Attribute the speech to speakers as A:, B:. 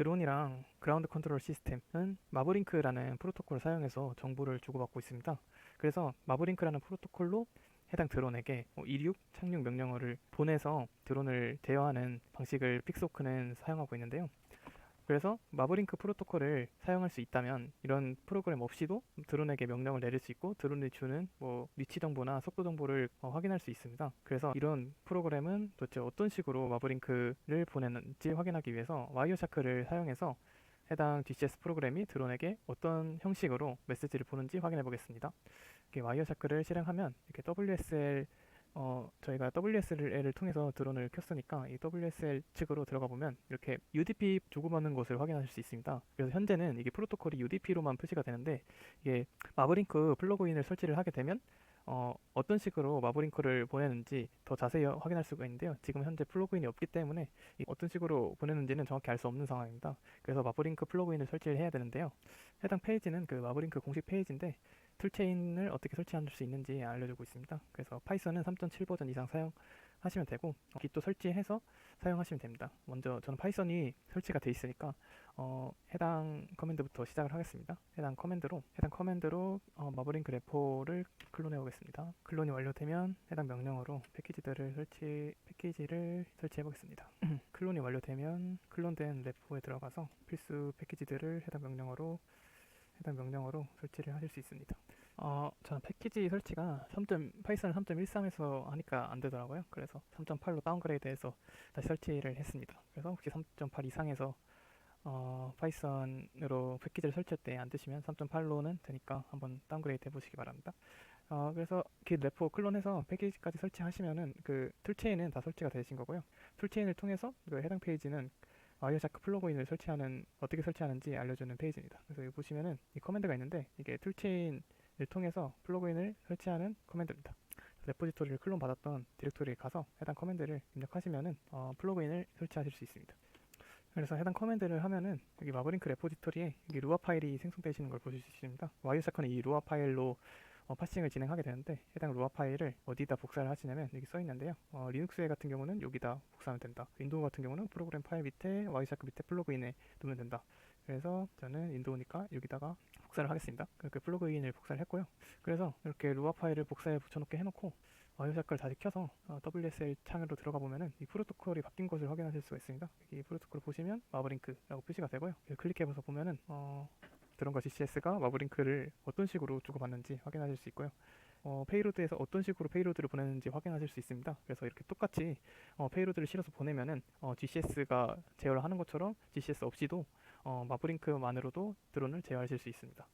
A: 드론이랑 그라운드 컨트롤 시스템은 마브링크라는 프로토콜을 사용해서 정보를 주고받고 있습니다. 그래서 마브링크라는 프로토콜로 해당 드론에게 뭐 이륙, 착륙 명령어를 보내서 드론을 제어하는 방식을 픽소크는 사용하고 있는데요. 그래서 마브링크 프로토콜을 사용할 수 있다면 이런 프로그램 없이도 드론에게 명령을 내릴 수 있고 드론이 주는 뭐 위치 정보나 속도 정보를 어, 확인할 수 있습니다. 그래서 이런 프로그램은 도대체 어떤 식으로 마브링크를 보내는지 확인하기 위해서 와이어샤크를 사용해서 해당 DCS 프로그램이 드론에게 어떤 형식으로 메시지를 보는지 확인해 보겠습니다. 이렇게 와이어샤크를 실행하면 이렇게 WSL 어, 저희가 WSL을 통해서 드론을 켰으니까 이 WSL 측으로 들어가 보면 이렇게 UDP 주고받는 것을 확인하실 수 있습니다. 그래서 현재는 이게 프로토콜이 UDP로만 표시가 되는데 이게 마브링크 플러그인을 설치를 하게 되면 어, 어떤 식으로 마브링크를 보내는지 더 자세히 확인할 수가 있는데요. 지금 현재 플러그인이 없기 때문에 이 어떤 식으로 보내는지는 정확히 알 수 없는 상황입니다. 그래서 마브링크 플러그인을 설치를 해야 되는데요. 해당 페이지는 그 마브링크 공식 페이지인데 툴체인을 어떻게 설치할 수 있는지 알려주고 있습니다. 그래서 파이썬은 3.7 버전 이상 사용하시면 되고 어, 깃도 설치해서 사용하시면 됩니다. 먼저 저는 파이썬이 설치가 돼 있으니까 어, 해당 커맨드부터 시작을 하겠습니다. 해당 커맨드로 해당 커맨드로 어, 마블링크 레포를 클론해 보겠습니다. 클론이 완료되면 해당 명령어로 패키지들을 설치 패키지를 설치해 보겠습니다. 클론이 완료되면 클론된 레포에 들어가서 필수 패키지들을 해당 명령어로 해당 명령어로 설치를 하실 수 있습니다. 어, 저는 패키지 설치가 3. 파이썬 3.13에서 하니까 안 되더라고요. 그래서 3.8로 다운그레이드해서 다시 설치를 했습니다. 그래서 혹시 3.8 이상에서 어, 파이썬으로 패키지를 설치할 때 안 되시면 3.8로는 되니까 한번 다운그레이드 해보시기 바랍니다. 어, 그래서 git 레포 클론해서 패키지까지 설치하시면은 그 툴체인은 다 설치가 되신 거고요. 툴체인을 통해서 그 해당 페이지는 와이어샤크 플러그인을 설치하는 어떻게 설치하는지 알려주는 페이지입니다. 그래서 여기 보시면은 이 커맨드가 있는데 이게 툴체인을 통해서 플러그인을 설치하는 커맨드입니다. 레포지토리를 클론 받았던 디렉토리에 가서 해당 커맨드를 입력하시면은 어, 플러그인을 설치하실 수 있습니다. 그래서 해당 커맨드를 하면은 여기 마블링크 레포지토리에 여기 루아 파일이 생성되시는 걸 보실 수 있습니다. 와이어샤크는 이 루아 파일로 어, 파싱을 진행하게 되는데 해당 루아 파일을 어디다 복사를 하시냐면 여기 써 있는데요. 어, 리눅스 같은 경우는 여기다 복사하면 된다. 윈도우 같은 경우는 프로그램 파일 밑에 와이샤크 밑에 플러그인에 두면 된다. 그래서 저는 윈도우니까 여기다가 복사를 하겠습니다. 그 플러그인을 복사를 했고요. 그래서 이렇게 루아 파일을 복사해 붙여놓게 해놓고 와이어샤크를 다시 켜서 어, WSL 창으로 들어가 보면은 이 프로토콜이 바뀐 것을 확인하실 수가 있습니다. 여기 프로토콜 보시면 마블링크라고 표시가 되고요. 클릭해서 보면은 어, 드론과 GCS가 마블링크를 어떤 식으로 주고받는지 확인하실 수 있고요. 어, 페이로드에서 어떤 식으로 페이로드를 보내는지 확인하실 수 있습니다. 그래서 이렇게 똑같이 어, 페이로드를 실어서 보내면은 어, GCS가 제어를 하는 것처럼 GCS 없이도 어, 마블링크만으로도 드론을 제어하실 수 있습니다.